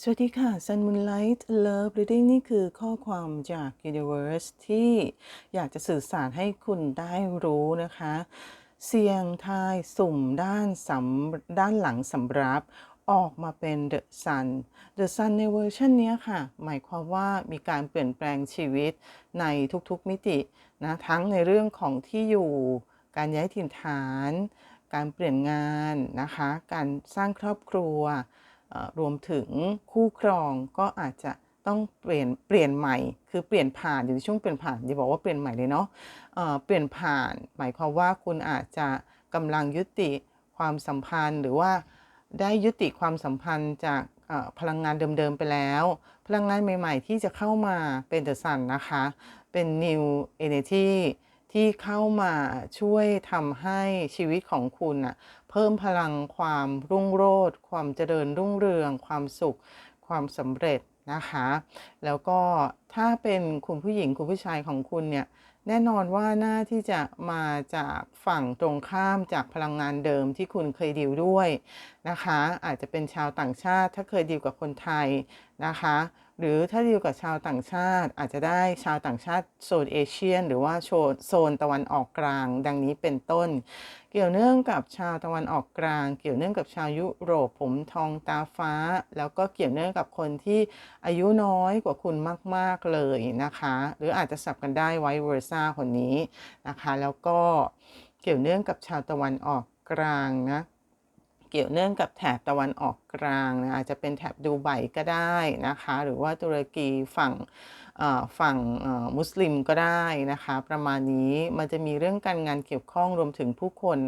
สวัสดีค่ะ Sun Moonlight Love Reading นี่คือข้อความจาก Universe ที่อยากจะสื่อสารให้คุณได้รู้นะคะ เสียงทายสุ่มด้านสำด้านหลังสำรับออกมาเป็น The Sun The Sun ในเวอร์ชันนี้ค่ะ หมายความว่ามีการเปลี่ยนแปลงชีวิตในทุกๆมิตินะ ทั้งในเรื่องของที่อยู่ การย้ายถิ่นฐาน การเปลี่ยนงานนะคะ การสร้างครอบครัว รวมถึงคู่ครองก็อาจจะต้องเปลี่ยนเปลี่ยนใหม่ คือเปลี่ยนผ่านอยู่ในช่วงเปลี่ยนผ่านอย่าบอกว่าเปลี่ยนใหม่เลยเนาะเปลี่ยนผ่าน หมายความว่าคุณอาจจะกำลังยุติความสัมพันธ์ หรือว่าได้ยุติความสัมพันธ์จากพลังงานเดิมๆไปแล้ว พลังงานใหม่ๆ ที่จะเข้ามาเป็นเดอะซันนะคะ เป็น new energy ที่เข้ามาช่วยทำให้ชีวิตของคุณอะ เพิ่มพลังความรุ่งโรจน์ความเจริญรุ่งเรือง ความสุข ความสำเร็จนะคะ แล้วก็ถ้าเป็นคุณผู้หญิงคุณผู้ชายของคุณเนี่ยแน่นอนว่าน่าที่จะมาจากฝั่งตรงข้ามจากพลังงานเดิมที่คุณเคยดีลด้วยนะคะ อาจจะเป็นชาวต่างชาติถ้าเคยดีลกับคนไทยนะคะหรือถ้าดีลกับชาวต่างชาติอาจจะได้ชาวต่างชาติโซนเอเชียหรือว่าโซนโซนตะวันออกกลาง ดังนี้เป็นต้น เกี่ยวเนื่องกับชาวตะวันออกกลาง เกี่ยวเนื่องกับชาวยุโรปผมทองตาฟ้า แล้วก็เกี่ยวเนื่องกับคนที่อายุน้อยกว่าคุณมาก ๆเลยนะคะ หรืออาจจะสับกันได้ไว้เวอร์ซ่าคนนี้นะคะ แล้วก็เกี่ยวเนื่องกับชาวตะวันออกกลางนะ เกี่ยวเนื่องกับแถบตะวันออกกลางนะอาจจะเป็นแถบดูไบก็ได้นะคะ หรือว่าตุรกีฝั่งฝั่งมุสลิมก็ได้นะคะ ประมาณนี้มันจะมีเรื่องการงานเกี่ยวข้องรวมถึงผู้คน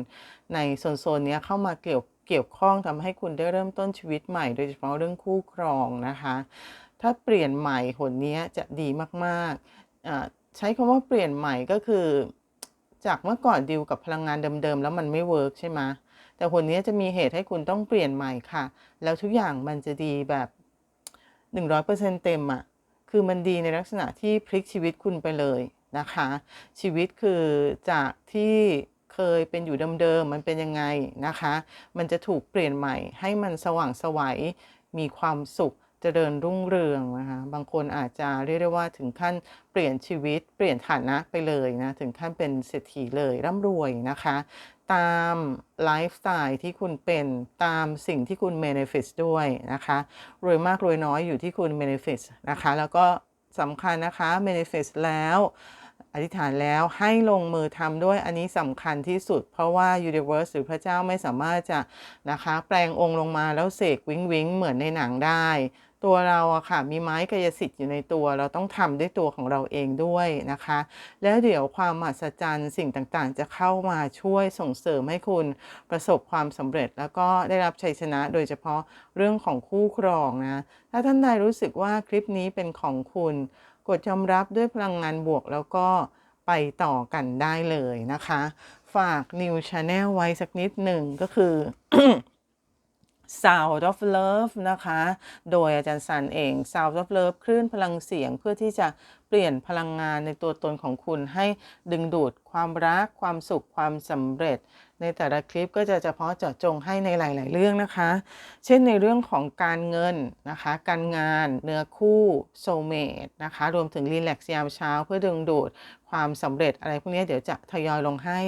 ในโซนๆเนี้เข้ามาเกี่ยวเกี่ยวข้องทำให้คุณได้เริ่มต้นชีวิตใหม่โดยเฉพาะเรื่องคู่ครองนะคะ ถ้าเปลี่ยนใหม่หนนี้จะดีมากๆใช้คำว่าเปลี่ยนใหม่ก็คือ จากเมื่อก่อนดิวกับพลังงานเดิมๆแล้วมันไม่เวิร์กใช่ไหม แต่หนนี้จะมีเหตุให้คุณต้องเปลี่ยนใหม่ค่ะ แล้วทุกอย่างมันจะดีแบบ 100%เต็มอะ่ะคือมันดีในลักษณะที่พลิกชีวิตคุณไปเลยนะคะ ชีวิตคือจากที่เคยเป็นอยู่เดิมๆมันเป็นยังไงนะคะ มันจะถูกเปลี่ยนใหม่ ให้มันสว่างไสวัยมีความสุขจเจริญรุ่งเรืองนะคะบางคนอาจจะเรียกได้ว่าถึงขั้นเปลี่ยนชีวิต เปลี่ยนฐานะไปเลยนะถึงขั้นเป็นเศรษฐีเลยร่ำรวยนะคะ ตามไลฟ์สไตล์ที่คุณเป็นตามสิ่งที่คุณ manifest ด้วยนะคะรวยมากรวยน้อยอยู่ที่คุณ manifest นะคะ แล้วก็สำคัญนะคะ manifest แล้วอธิษฐานแล้วให้ลงมือทำด้วยอันนี้สำคัญที่สุด เพราะว่า universe หรือพระเจ้าไม่สามารถจะนะคะ แปลงองค์ลงมาแล้วเสกวิงวิงเหมือนในหนังได้ ตัวเราอะค่ะมีไม้กายสิทธิ์อยู่ในตัว เราต้องทำด้วยตัวของเราเองด้วยนะคะ แล้วเดี๋ยวความมหัศจรรย์สิ่งต่างๆ จะเข้ามาช่วยส่งเสริมให้คุณประสบความสำเร็จ แล้วก็ได้รับชัยชนะโดยเฉพาะเรื่องของคู่ครองนะถ้าท่านใดรู้สึกว่าคลิปนี้เป็นของคุณ กดยอมรับด้วยพลังงานบวกแล้วก็ไปต่อกันได้เลยนะคะ ฝาก New Channel ไว้สักนิดหนึ่งก็คือ Sound of Love นะคะ โดยอาจารย์สันเอง Sound of Love คลื่นพลังเสียงเพื่อที่จะเปลี่ยนพลังงานในตัวตนของคุณให้ดึงดูดความรัก ความสุข ความสำเร็จ ในแต่ละคลิปก็จะเฉพาะเจาะจงให้ในหลาย ๆ เรื่องนะคะ เช่นในเรื่องของการเงินนะคะ การงานเนื้อคู่โซเมตนะคะ รวมถึงรีแลกซ์ยามเช้าเพื่อดึงดูดความสำเร็จอะไรพวกนี้เดี๋ยวจะทยอยลงให้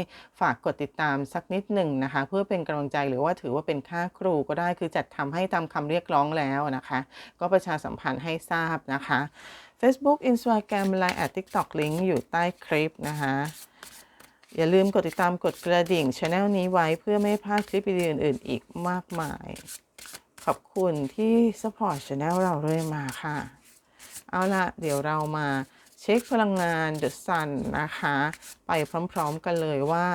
ฝากกดติดตามสักนิดหนึ่งนะคะ เพื่อเป็นกำลังใจหรือว่าถือว่าเป็นค่าครูก็ได้คือจัดทำให้ตามคำเรียกร้องแล้วนะคะ ก็ประชาสัมพันธ์ให้ทราบนะคะ Facebook Instagram Line แอด TikTok ลิงก์อยู่ใต้คลิปนะคะ อย่าลืมกดติดตามกดกระดิ่งช anel นี้ไว้เพื่อไม่พลาดคลิปวิดีโออื่น ๆ อีกมากมาย ขอบคุณที่สปอร์ตช anel เราเรื่อยมาค่ะ เอาละเดี๋ยวเรามาเช็คพลังงาน The Sun นะคะ ไปพร้อม ๆ กันเลยว่า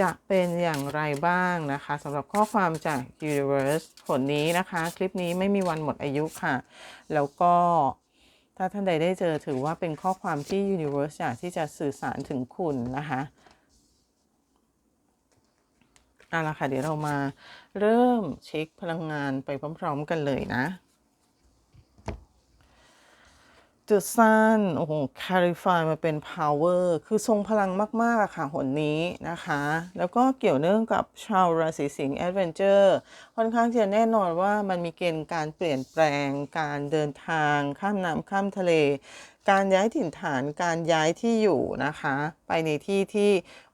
จะเป็นอย่างไรบ้างนะคะสำหรับข้อความจาก Universe ผลนี้นะคะ คลิปนี้ไม่มีวันหมดอายุค่ะ แล้วก็ถ้าท่านใดได้เจอถือว่าเป็นข้อความที่ Universe อยากที่จะสื่อสารถึงคุณนะคะ เอาละค่ะเดี๋ยวเรามาเริ่มเช็คพลังงานไปพร้อมๆกันเลยนะ The Sun โอ้โห Clarify มาเป็น Power คือทรงพลังมากๆอะค่ะหนนี้นะคะ แล้วก็เกี่ยวเนื่องกับชาวราศีสิงห์ Adventure ค่อนข้างจะแน่นอนว่ามันมีเกณฑ์การเปลี่ยนแปลงการเดินทางข้ามน้ำข้ามทะเล การย้ายถิ่นฐานการย้ายที่อยู่นะคะ ไปในที่ที่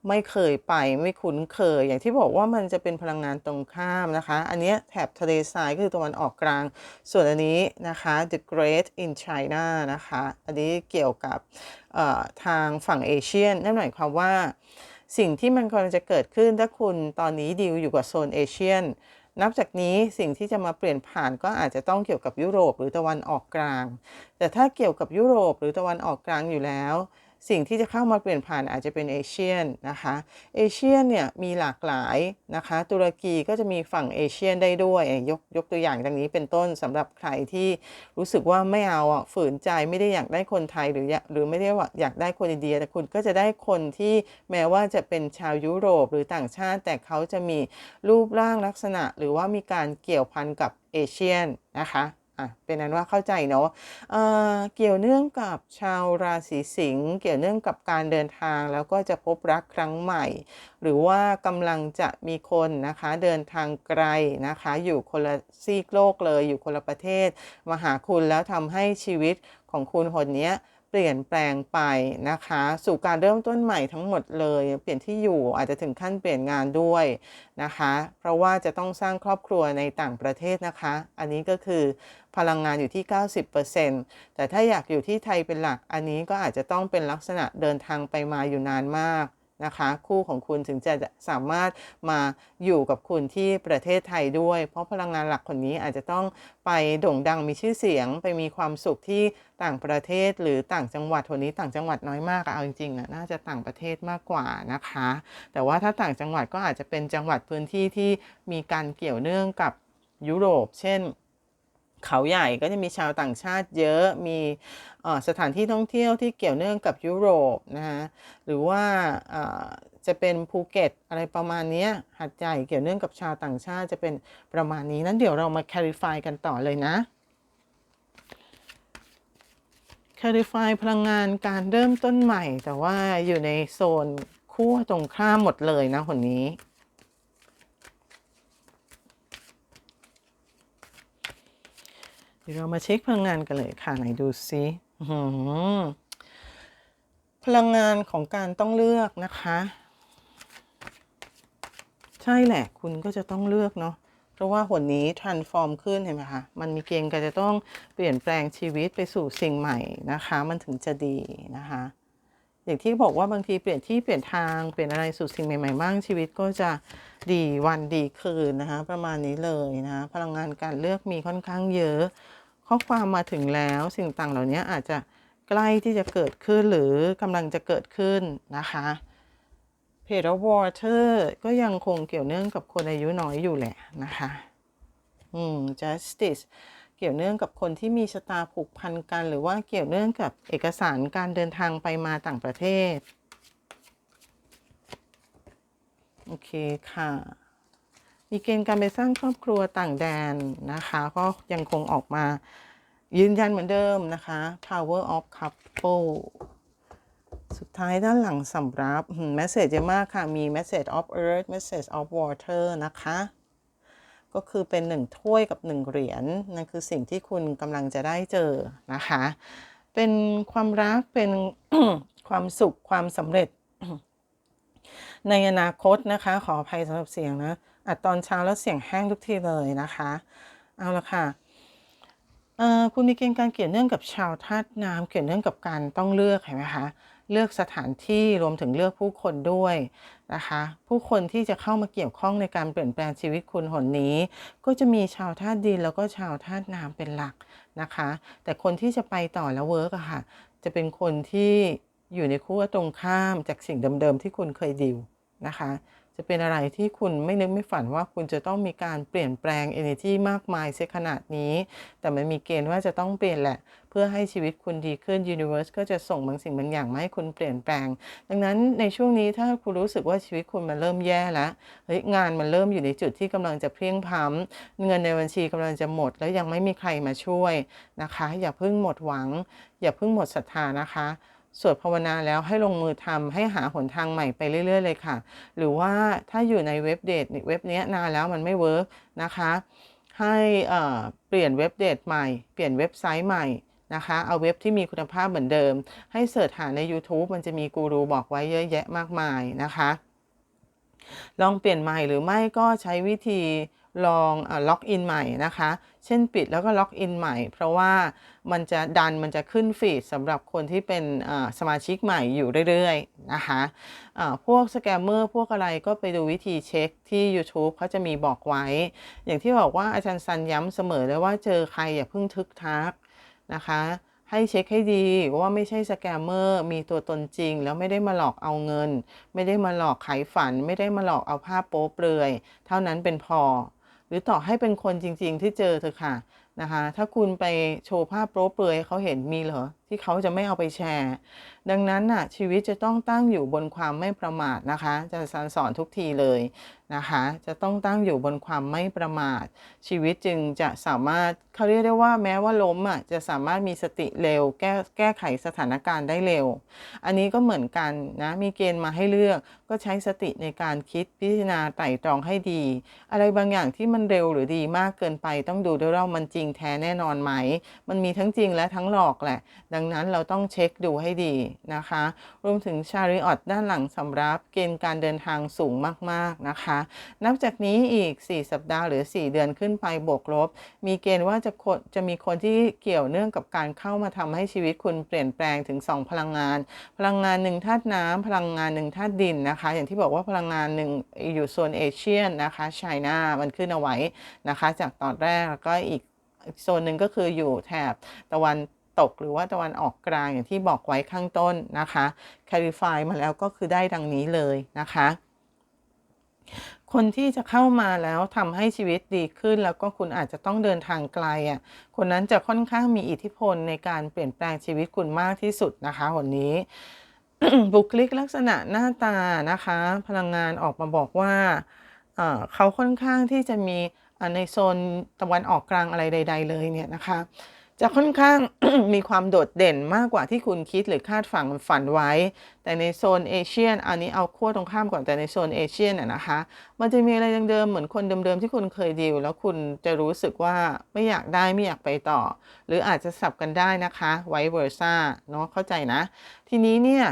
ไม่เคยไปไม่คุ้นเคย อย่างที่บอกว่ามันจะเป็นพลังงานตรงข้ามนะคะ อันนี้แถบทะเลทรายก็คือตะวันออกกลาง ส่วนอันนี้นะคะ The Great in China นะคะ อันนี้เกี่ยวกับทางฝั่งเอเชียนนั่นหมายความว่า สิ่งที่มันกำลังจะเกิดขึ้นถ้าคุณตอนนี้ดีลอยู่กับโซนเอเชียน นับจากนี้สิ่งที่จะมาเปลี่ยนผ่านก็อาจจะต้องเกี่ยวกับยุโรปหรือตะวันออกกลาง แต่ถ้าเกี่ยวกับยุโรปหรือตะวันออกกลางอยู่แล้ว สิ่งที่จะเข้ามาเปลี่ยนผ่านอาจจะเป็นเอเชียนนะคะเอเชียนเนี่ยมีหลากหลายนะคะตุรกีก็จะมีฝั่งเอเชียนได้ด้วยยกยกตัวอย่างดังนี้เป็นต้นสำหรับใครที่รู้สึกว่าไม่เอาอะฝืนใจไม่ได้อยากได้คนไทยหรือหรือไม่ได้อยากได้คนอินเดียแต่คุณก็จะได้คนที่แม้ว่าจะเป็นชาวยุโรปหรือต่างชาติ แต่เขาจะมีรูปร่างลักษณะ หรือว่ามีการเกี่ยวพันกับเอเชียนนะคะ อะเป็นนั้นว่าเข้าใจเนาะเอ่อเกี่ยวเนื่องกับชาวราศีสิงห์เกี่ยวเนื่องกับการเดินทางแล้วก็จะพบรักครั้งใหม่ หรือว่ากำลังจะมีคนนะคะเดินทางไกลนะคะ อยู่คนละซีกโลกเลยอยู่คนละประเทศ มาหาคุณแล้วทำให้ชีวิตของคุณคนนี้ เปลี่ยนแปลงไปนะคะ สู่การเริ่มต้นใหม่ทั้งหมดเลย เปลี่ยนที่อยู่อาจจะถึงขั้นเปลี่ยนงานด้วยนะคะ เพราะว่าจะต้องสร้างครอบครัวในต่างประเทศนะคะ อันนี้ก็คือพลังงานอยู่ที่ 90%แต่ถ้าอยากอยู่ที่ไทยเป็นหลักอันนี้ก็อาจจะต้องเป็นลักษณะเดินทางไปมาอยู่นานมาก นะคะ คู่ของคุณถึงจะสามารถมาอยู่กับคุณที่ประเทศไทยด้วย เพราะพลังงานหลักคนนี้อาจจะต้องไปโด่งดังมีชื่อเสียง ไปมีความสุขที่ต่างประเทศหรือต่างจังหวัดคนนี้ต่างจังหวัดน้อยมากเอาจริงๆอะน่าจะต่างประเทศมากกว่านะคะ แต่ว่าถ้าต่างจังหวัดก็อาจจะเป็นจังหวัดพื้นที่ที่มีการเกี่ยวเนื่องกับยุโรป เช่น เขาใหญ่ก็จะมีชาวต่างชาติเยอะมีสถานที่ท่องเที่ยวที่เกี่ยวเนื่องกับยุโรปนะฮะหรือว่าจะเป็นภูเก็ตอะไรประมาณนี้หัดใหญ่เกี่ยวเนื่องกับชาวต่างชาติจะเป็นประมาณนี้นั้นเดี๋ยวเรามา clarify กันต่อเลยนะ clarify พลังงานการเริ่มต้นใหม่ แต่ว่าอยู่ในโซนขั้วตรงข้ามหมดเลยนะคนนี้ เดี๋ยวเรามาเช็คพลังงานกันเลยค่ะไหนดูซิพลังงานของการต้องเลือกนะคะ ใช่แหละ คุณก็จะต้องเลือกเนาะเพราะว่าหนนี้ transform ขึ้นเห็นไหมคะมันมีเกณฑ์ก็จะต้องเปลี่ยนแปลงชีวิตไปสู่สิ่งใหม่นะคะ มันถึงจะดีนะคะ อย่างที่บอกว่าบางทีเปลี่ยนที่เปลี่ยนทางเปลี่ยนอะไรสู่สิ่งใหม่ๆบ้างชีวิตก็จะดีวันดีคืนนะคะ ประมาณนี้เลยนะพลังงานการเลือกมีค่อนข้างเยอะ ข้อความมาถึงแล้วสิ่งต่างเหล่านี้อาจจะใกล้ที่จะเกิดขึ้นหรือกำลังจะเกิดขึ้นนะคะเพจวอเตอร์ก็ยังคงเกี่ยวเนื่องกับคนอายุน้อยอยู่แหละนะคะอืม justice กี่ยวเนื่องกับคนที่มีชะตาผูกพันกัน หรือว่าเกี่ยวเนื่องกับเอกสารการเดินทางไปมาต่างประเทศ โอเคค่ะ มีเกณฑ์การไปสร้างครอบครัวต่างแดนนะคะ ก็ยังคงออกมายืนยันเหมือนเดิมนะคะ power of couple สุดท้ายด้านหลังสำรับแมสเซจเยอะมากค่ะ มี message of earth message of water นะคะ ก็คือเป็นหนึ่งถ้วยกับหนึ่งเหรียญนั่นคือสิ่งที่คุณกำลังจะได้เจอนะคะ เป็นความรักเป็นความสุขความสำเร็จ ในอนาคตนะคะ ขออภัยสำหรับเสียงนะอัดตอนเช้าแล้วเสียงแห้งทุกทีเลยนะคะ เอาละค่ะคุณมีเกณฑ์การเกี่ยวเนื่องกับชาวธาตุน้ำเกี่ยวเนื่องกับการต้องเลือกเห็นไหมคะ เลือกสถานที่รวมถึงเลือกผู้คนด้วยนะคะ ผู้คนที่จะเข้ามาเกี่ยวข้องในการเปลี่ยนแปลงชีวิตคุณหนนี้ ก็จะมีชาวธาตุดินแล้วก็ชาวธาตุน้ำเป็นหลักนะคะ แต่คนที่จะไปต่อแล้วเวิร์กอะค่ะ จะเป็นคนที่อยู่ในคู่ตรงข้ามจากสิ่งเดิมๆที่คุณเคยดิวนะคะ จะเป็นอะไรที่คุณไม่นึกไม่ฝันว่าคุณจะต้องมีการเปลี่ยนแปลง energy มากมายเสียขนาดนี้ แต่มันมีเกณฑ์ว่าจะต้องเปลี่ยนแหละ เพื่อให้ชีวิตคุณดีขึ้น universe ก็จะส่งบางสิ่งบางอย่างมาให้คุณเปลี่ยนแปลง ดังนั้นในช่วงนี้ถ้าคุณรู้สึกว่าชีวิตคุณมันเริ่มแย่แล้วเฮ้ยงานมันเริ่มอยู่ในจุดที่กำลังจะเพลียงพ้ำเงินในบัญชีกำลังจะหมด แล้วยังไม่มีใครมาช่วยนะคะ อย่าเพิ่งหมดหวัง อย่าเพิ่งหมดศรัทธานะคะ สวดภาวนาแล้วให้ลงมือทำให้หาหนทางใหม่ไปเรื่อย ๆ เลยค่ะ หรือว่าถ้าอยู่ในเว็บเดทเว็บนี้นานแล้วมันไม่เวิร์กนะคะ ให้เปลี่ยนเว็บเดทใหม่ เปลี่ยนเว็บไซต์ใหม่นะคะ เอาเว็บที่มีคุณภาพเหมือนเดิม ให้เสิร์ชหาใน YouTube มันจะมีกูรูบอกไว้เยอะแยะมากมายนะคะ ลองเปลี่ยนใหม่หรือไม่ก็ใช้วิธี ลองล็อกอินใหม่นะคะ เช่นปิดแล้วก็ล็อกอินใหม่ เพราะว่ามันจะดันมันจะขึ้นฟีดสำหรับคนที่เป็นสมาชิกใหม่อยู่เรื่อยๆนะคะะพวกสแกมเมอร์พวกอะไรก็ไปดูวิธีเช็คที่ YouTube เขาจะมีบอกไว้ อย่างที่บอกว่าอาจารย์ซันย้ำเสมอเลยว่าเจอใครอย่าเพิ่งทึกทักนะคะให้เช็คให้ดีว่าไม่ใช่สแกมเมอร์มีตัวตนจริง แล้วไม่ได้มาหลอกเอาเงิน ไม่ได้มาหลอกขายฝัน ไม่ได้มาหลอกเอาภาพโป๊เปลือย เท่านั้นเป็นพอ รือต่อให้เป็นคนจริง ๆ ที่เจอเธอค่ะนะคะ ถ้าคุณไปโชว์ภาพโป๊เปลือยเขาเห็นมีเหรอ ที่เขาจะไม่เอาไปแชร์ ดังนั้นน่ะชีวิตจะต้องตั้งอยู่บนความไม่ประมาทนะคะจะสอนสอนทุกทีเลยนะคะจะต้องตั้งอยู่บนความไม่ประมาท ชีวิตจึงจะสามารถเขาเรียกได้ว่าแม้ว่าล้มอะจะสามารถมีสติเร็ว แก้แก้ไขสถานการณ์ได้เร็ว อันนี้ก็เหมือนกันนะมีเกณฑ์มาให้เลือก ก็ใช้สติในการคิดพิจารณาไตร่ตรองให้ดี อะไรบางอย่างที่มันเร็วหรือดีมากเกินไป ต้องดูด้วยว่ามันจริงแท้แน่นอนไหม มันมีทั้งจริงและทั้งหลอกแหละดังนั้นเราต้องเช็คดูให้ดีนะคะ รวมถึงชาริออตด้านหลังสำรับเกณฑ์การเดินทางสูงมากๆนะคะ นับจากนี้อีก 4 สัปดาห์หรือ 4 เดือนขึ้นไปบวกลบ มีเกณฑ์ว่าจะจะมีคนที่เกี่ยวเนื่องกับการเข้ามาทำให้ชีวิตคุณเปลี่ยนแปลงถึง 2 พลังงาน พลังงานหนึ่งธาตุน้ำพลังงานหนึ่งธาตุดินนะคะ อย่างที่บอกว่าพลังงานหนึ่งอยู่โซนเอเชียนนะคะไชน่ามันขึ้นเอาไว้นะคะ จากตอนแรกแล้วก็อีกโซนหนึ่งก็คืออยู่แถบตะวัน ตกหรือว่าตะวันออกกลางอย่างที่บอกไว้ข้างต้นนะคะ clarify มาแล้วก็คือได้ดังนี้เลยนะคะ คนที่จะเข้ามาแล้วทำให้ชีวิตดีขึ้น แล้วก็คุณอาจจะต้องเดินทางไกลอะคนนั้นจะค่อนข้างมีอิทธิพลในการเปลี่ยนแปลงชีวิตคุณมากที่สุดนะคะวันนี้บุคลิกลักษณะหน้าตานะคะ พลังงานออกมาบอกว่าเขาค่อนข้างที่จะมีในโซนตะวันออกกลางอะไรใด ๆ เลยเนี่ยนะคะ จะค่อนข้างมีความโดดเด่นมากกว่าที่คุณคิดหรือคาดฝันฝันไว้ แต่ในโซนเอเชียนอันนี้เอาขั้วตรงข้ามก่อนแต่ในโซนเอเชียนนะคะ มันจะมีอะไรเดิมๆเหมือนคนเดิมๆที่คุณเคยดีลแล้วคุณจะรู้สึกว่าไม่อยากได้ไม่อยากไปต่อ หรืออาจจะสับกันได้นะคะไวเวอร์ซ่าเนาะเข้าใจนะ ทีนี้เนี่ย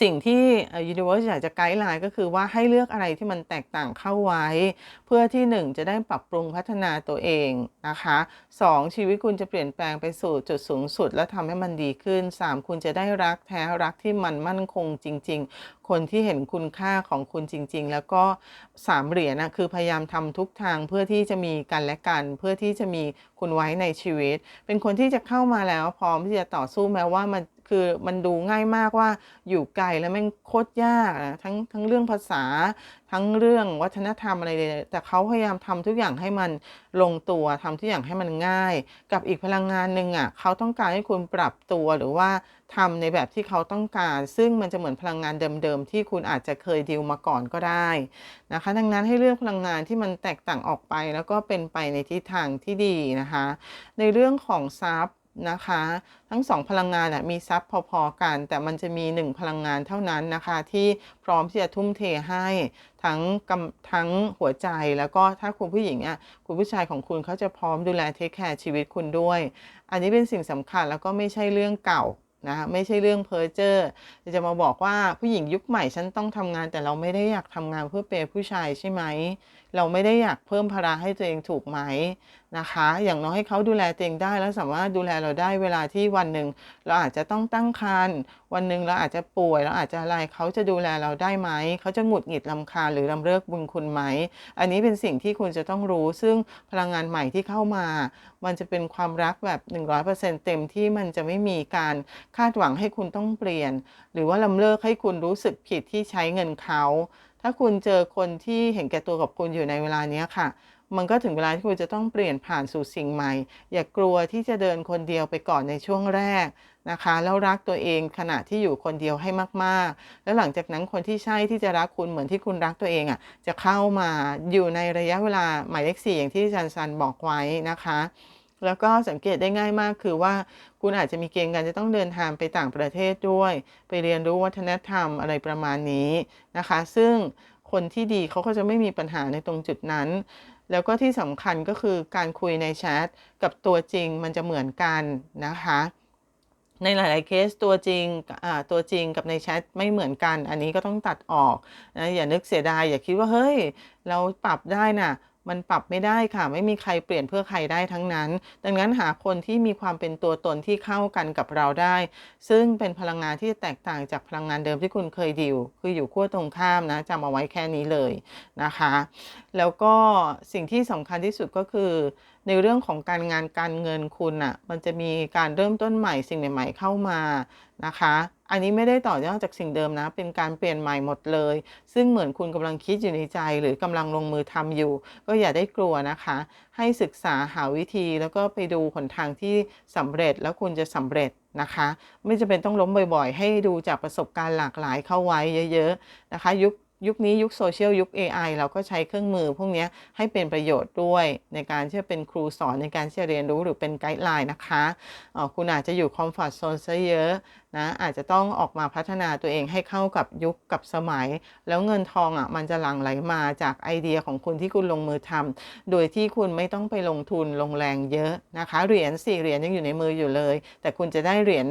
สิ่งที่ Universe อยากจะไกด์ไลน์ก็คือว่าให้เลือกอะไรที่มันแตกต่างเข้าไว้ เพื่อที่ 1 จะได้ปรับปรุงพัฒนาตัวเองนะคะ 2. ชีวิตคุณจะเปลี่ยนแปลงไปสู่จุดสูงสุด และทำให้มันดีขึ้น 3. คุณจะได้รักแท้รักที่มันมั่นคงจริง ๆ คนที่เห็นคุณค่าของคุณจริง ๆ แล้วก็สามเหรียญนะคือพยายามทำทุกทางเพื่อที่จะมีกันและกัน เพื่อที่จะมีคุณไว้ในชีวิต เป็นคนที่จะเข้ามาแล้วพร้อมที่จะต่อสู้แม้ว่ามัน คือมันดูง่ายมากว่าอยู่ไกลแล้วม่งโคตรยากนะทั้งทั้งเรื่องภาษา ทั้งเรื่องวัฒนธรรมอะไรเลยแต่เขาพยายามทำทุกอย่างให้มันลงตัวทำทุกอย่างให้มันง่าย กับอีกพลังงานหนึ่งอะเขาต้องการให้คุณปรับตัวหรือว่าทำในแบบที่เขาต้องการ ซึ่งมันจะเหมือนพลังงานเดิมๆที่คุณอาจจะเคยดีลมาก่อนก็ได้นะคะ ดังนั้นให้เลือกพลังงานที่มันแตกต่างออกไป แล้วก็เป็นไปในทิศทางที่ดีนะคะ ในเรื่องของทรัพย์ นะคะ ทั้งสองพลังงานมีทรัพย์พอๆกัน แต่มันจะมีหนึ่งพลังงานเท่านั้นนะคะ ที่พร้อมที่จะทุ่มเทให้ทั้งกำทั้งหัวใจแล้วก็ถ้าคุณผู้หญิงอะคุณผู้ชายของคุณเขาจะพร้อมดูแลเทคแคร์ชีวิตคุณด้วย อันนี้เป็นสิ่งสำคัญแล้วก็ไม่ใช่เรื่องเก่านะไม่ใช่เรื่องเพ้อเจ้อจะมาบอกว่าผู้หญิงยุคใหม่ฉันต้องทำงานแต่เราไม่ได้อยากทำงานเพื่อเปย์ผู้ชายใช่ไหม เราไม่ได้อยากเพิ่มภาระให้ตัวเองถูกไหมนะคะ อย่างน้อยให้เขาดูแลตัวเองได้แล้วสามารถดูแลเราได้เวลาที่วันหนึ่งเราอาจจะต้องตั้งครรภ์วันหนึ่งเราอาจจะป่วยเราอาจจะอะไรเขาจะดูแลเราได้ไหมเขาจะหงุดหงิดลำคาญหรือลำเลิกบุญคุณไหม อันนี้เป็นสิ่งที่คุณจะต้องรู้ ซึ่งพลังงานใหม่ที่เข้ามา มันจะเป็นความรักแบบ 100%เต็มที่มันจะไม่มีการคาดหวังให้คุณต้องเปลี่ยน หรือว่าลำเลิกให้คุณรู้สึกผิดที่ใช้เงินเขา ถ้าคุณเจอคนที่เห็นแก่ตัวกับคุณอยู่ในเวลานี้ค่ะ มันก็ถึงเวลาที่คุณจะต้องเปลี่ยนผ่านสู่สิ่งใหม่ อย่ากลัวที่จะเดินคนเดียวไปก่อนในช่วงแรกนะคะ แล้วรักตัวเองขณะที่อยู่คนเดียวให้มากๆ แล้วหลังจากนั้นคนที่ใช่ที่จะรักคุณเหมือนที่คุณรักตัวเองอะ จะเข้ามาอยู่ในระยะเวลาหมายเลขสี่อย่างที่จันซันบอกไว้นะคะ แล้วก็สังเกตได้ง่ายมากคือว่าคุณอาจจะมีเกณฑ์การจะต้องเดินทางไปต่างประเทศด้วย ไปเรียนรู้วัฒนธรรมอะไรประมาณนี้นะคะ ซึ่งคนที่ดีเขาก็จะไม่มีปัญหาในตรงจุดนั้น แล้วก็ที่สำคัญก็คือการคุยในแชทกับตัวจริงมันจะเหมือนกันนะคะในหลาย ๆ เคสตัวจริงตัวจริงกับในแชทไม่เหมือนกัน อันนี้ก็ต้องตัดออกนะอย่านึกเสียดาย อย่าคิดว่า เฮ้ย เราปรับได้น่ะ มันปรับไม่ได้ค่ะ ไม่มีใครเปลี่ยนเพื่อใครได้ทั้งนั้น ดังนั้นหาคนที่มีความเป็นตัวตนที่เข้ากันกับเราได้ ซึ่งเป็นพลังงานที่แตกต่างจากพลังงานเดิมที่คุณเคยดิว คืออยู่ขั้วตรงข้ามนะจำเอาไว้แค่นี้เลยนะคะ แล้วก็สิ่งที่สำคัญที่สุดก็คือ ในเรื่องของการงานการเงินคุณอะ่ะมันจะมีการเริ่มต้นใหม่สิ่งใหม่ ๆ เข้ามานะคะ อันนี้ไม่ได้ต่อยอดจากสิ่งเดิมนะ เป็นการเปลี่ยนใหม่หมดเลย ซึ่งเหมือนคุณกำลังคิดอยู่ในใจ หรือกำลังลงมือทำอยู่ ก็อย่าได้กลัวนะคะ ให้ศึกษาหาวิธีแล้วก็ไปดูหนทางที่สำเร็จแล้วคุณจะสำเร็จนะคะ ไม่จำเป็นต้องล้มบ่อยๆ ให้ดูจากประสบการณ์หลากหลายเข้าไว้เยอะ ๆ นะคะ ยุค ยุคนี้ยุคโซเชียลยุค AI เราก็ใช้เครื่องมือพวกนี้ให้เป็นประโยชน์ด้วยในการที่จะเป็นครูสอนในการที่จะเรียนรู้หรือเป็นไกด์ไลน์นะคะคุณอาจจะอยู่คอมฟอร์ทโซนซะเยอะ นะอาจจะต้องออกมาพัฒนาตัวเองให้เข้ากับยุคกับสมัย แล้วเงินทองอะมันจะหลั่งไหลมาจากไอเดียของคุณที่คุณลงมือทำโดยที่คุณไม่ต้องไปลงทุนลงแรงเยอะนะคะเหรียญสี่เหรียญยังอยู่ในมืออยู่เลย แต่คุณจะได้เหรียญ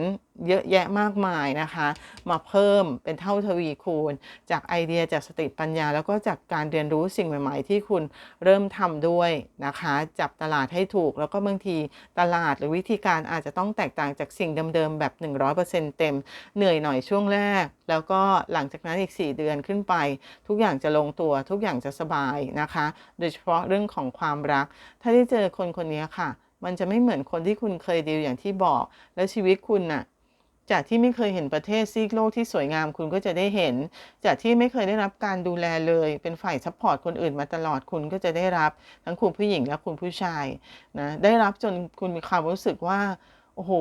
เยอะแยะมากมายนะคะ มาเพิ่มเป็นเท่าทวีคูณ จากไอเดียจากสติปัญญา แล้วก็จากการเรียนรู้สิ่งใหม่ ๆ ที่คุณเริ่มทำด้วยนะคะ จับตลาดให้ถูก แล้วก็บางทีตลาดหรือวิธีการอาจจะต้องแตกต่างจากสิ่งเดิมๆแบบ 100%เต็มเหนื่อยหน่อยช่วงแรก แล้วก็หลังจากนั้นอีก 4 เดือนขึ้นไป ทุกอย่างจะลงตัวทุกอย่างจะสบายนะคะ โดยเฉพาะเรื่องของความรัก ถ้าได้เจอคนคนนี้ค่ะ มันจะไม่เหมือนคนที่คุณเคยดีลอย่างที่บอก แล้วชีวิตคุณน่ะจากที่ไม่เคยเห็นประเทศซีกโลกที่สวยงามคุณก็จะได้เห็น จากที่ไม่เคยได้รับการดูแลเลย เป็นฝ่ายซัพพอร์ตคนอื่นมาตลอดคุณก็จะได้รับทั้งคุณผู้หญิงและคุณผู้ชายนะได้รับจนคุณมีความรู้สึกว่า โอ้โห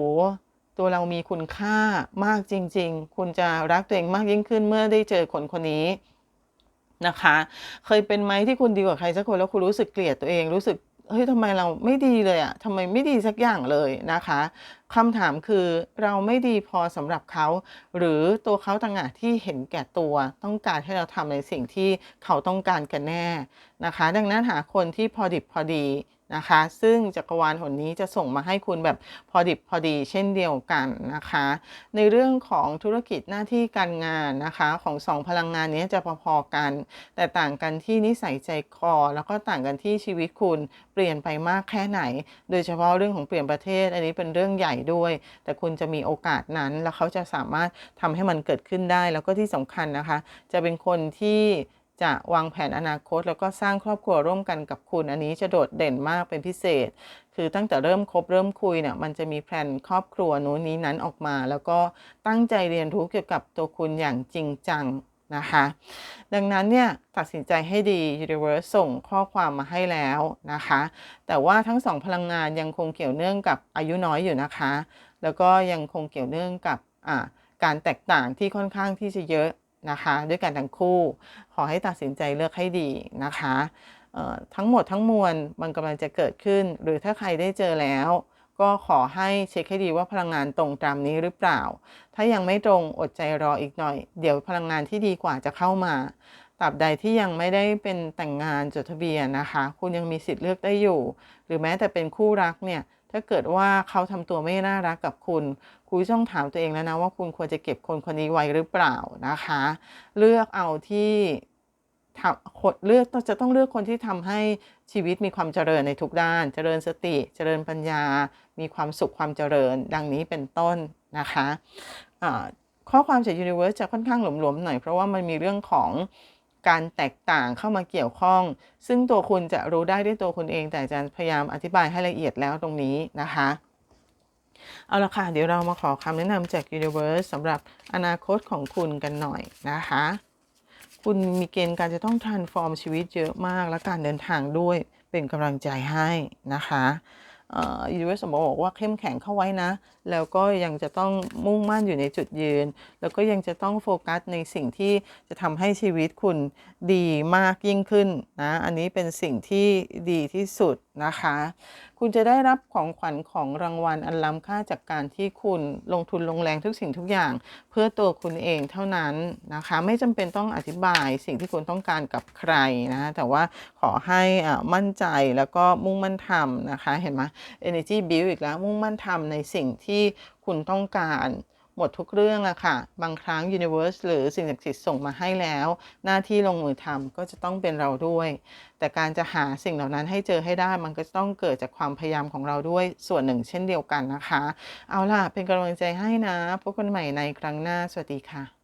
ตัวเรามีคุณค่ามากจริง ๆ คุณจะรักตัวเองมากยิ่งขึ้นเมื่อได้เจอคนคนนี้นะคะ เคยเป็นไหมที่คุณดีกว่าใครสักคนแล้วคุณรู้สึกเกลียดตัวเองรู้สึกเฮ้ยทำไมเราไม่ดีเลยอะทำไมไม่ดีสักอย่างเลยนะคะคำถามคือเราไม่ดีพอสำหรับเขา หรือตัวเขาต่างหากที่เห็นแก่ตัว ต้องการให้เราทำในสิ่งที่เขาต้องการกันแน่นะคะ ดังนั้นหาคนที่พอดิบพอดี นะคะ ซึ่งจักรวาลหนนี้จะส่งมาให้คุณแบบพอดิบพอดีเช่นเดียวกันนะคะ ในเรื่องของธุรกิจหน้าที่การงานนะคะของสองพลังงานนี้จะพอๆกัน แต่ต่างกันที่นิสัยใจคอ แล้วก็ต่างกันที่ชีวิตคุณเปลี่ยนไปมากแค่ไหน โดยเฉพาะเรื่องของเปลี่ยนประเทศ อันนี้เป็นเรื่องใหญ่ด้วย แต่คุณจะมีโอกาสนั้น แล้วเขาจะสามารถทำให้มันเกิดขึ้นได้ แล้วก็ที่สำคัญนะคะ จะเป็นคนที่ จะวางแผนอนาคต แล้วก็สร้างครอบครัวร่วมกันกับคุณ อันนี้จะโดดเด่นมากเป็นพิเศษ คือตั้งแต่เริ่มคบเริ่มคุยเนี่ยมันจะมีแผนครอบครัวนู้นนี้นั้นออกมา แล้วก็ตั้งใจเรียนรู้เกี่ยวกับตัวคุณอย่างจริงจังนะคะดังนั้นเนี่ยตัดสินใจให้ดี Universe ส่งข้อความมาให้แล้วนะคะ แต่ว่าทั้งสองพลังงานยังคงเกี่ยวเนื่องกับอายุน้อยอยู่นะคะ แล้วก็ยังคงเกี่ยวเนื่องกับการแตกต่างที่ค่อนข้างที่จะเยอะ นะคะ ด้วยกันทั้งคู่ ขอให้ตัดสินใจเลือกให้ดีนะคะทั้งหมดทั้งมวลมันกำลังจะเกิดขึ้น หรือถ้าใครได้เจอแล้ว ก็ขอให้เช็คให้ดีว่าพลังงานตรงตามนี้หรือเปล่า ถ้ายังไม่ตรงอดใจรออีกหน่อย เดี๋ยวพลังงานที่ดีกว่าจะเข้ามาตราบใดที่ยังไม่ได้เป็นแต่งงานจดทะเบียนนะคะ คุณยังมีสิทธิ์เลือกได้อยู่ หรือแม้แต่เป็นคู่รักเนี่ย ถ้าเกิดว่าเขาทำตัวไม่น่ารักกับคุณ คุณต้องถามตัวเองแล้วนะว่าคุณควรจะเก็บคนคนนี้ไว้หรือเปล่านะคะ เลือกเอาที่ทำคนเลือกจะต้องเลือกคนที่ทำให้ชีวิตมีความเจริญในทุกด้าน เจริญสติ เจริญปัญญา มีความสุขความเจริญ ดังนี้เป็นต้นนะคะะข้อความจาก Universe จะค่อนข้างหลวมๆหน่อยเพราะว่ามันมีเรื่องของ การแตกต่างเข้ามาเกี่ยวข้อง ซึ่งตัวคุณจะรู้ได้ด้วยตัวคุณเอง แต่อาจารย์พยายามอธิบายให้ละเอียดแล้วตรงนี้นะคะ เอาละค่ะ เดี๋ยวเรามาขอคำแนะนำจาก Universe สำหรับอนาคตของคุณกันหน่อยนะคะ คุณมีเกณฑ์การจะต้อง transform ชีวิตเยอะมาก และการเดินทางด้วยเป็นกำลังใจให้นะคะยูนิเวอร์สบอกว่าเข้มแข็งเข้าไว้นะแล้วก็ยังจะต้องมุ่งมั่นอยู่ในจุดยืน แล้วก็ยังจะต้องโฟกัสในสิ่งที่จะทำให้ชีวิตคุณดีมากยิ่งขึ้นนะอันนี้เป็นสิ่งที่ดีที่สุดนะคะ คุณจะได้รับของขวัญของรางวัลอันล้ำค่าจากการที่คุณลงทุนลงแรงทุกสิ่งทุกอย่าง เพื่อตัวคุณเองเท่านั้นนะคะ ไม่จำเป็นต้องอธิบายสิ่งที่คุณต้องการกับใครนะแต่ว่าขอให้อ่ามั่นใจแล้วก็มุ่งมั่นทำนะคะเห็นไหม energy build อีกแล้วมุ่งมั่นทำในสิ่งที่ที่คุณต้องการหมดทุกเรื่องอะค่ะ บางครั้ง universe หรือสิ่งศักดิ์สิทธิ์ส่งมาให้แล้ว หน้าที่ลงมือทำก็จะต้องเป็นเราด้วย แต่การจะหาสิ่งเหล่านั้นให้เจอให้ได้มันก็จะต้องเกิดจากความพยายามของเราด้วยส่วนหนึ่งเช่นเดียวกันนะคะ เอาล่ะเป็นกำลังใจให้นะพบกันใหม่ในครั้งหน้า สวัสดีค่ะ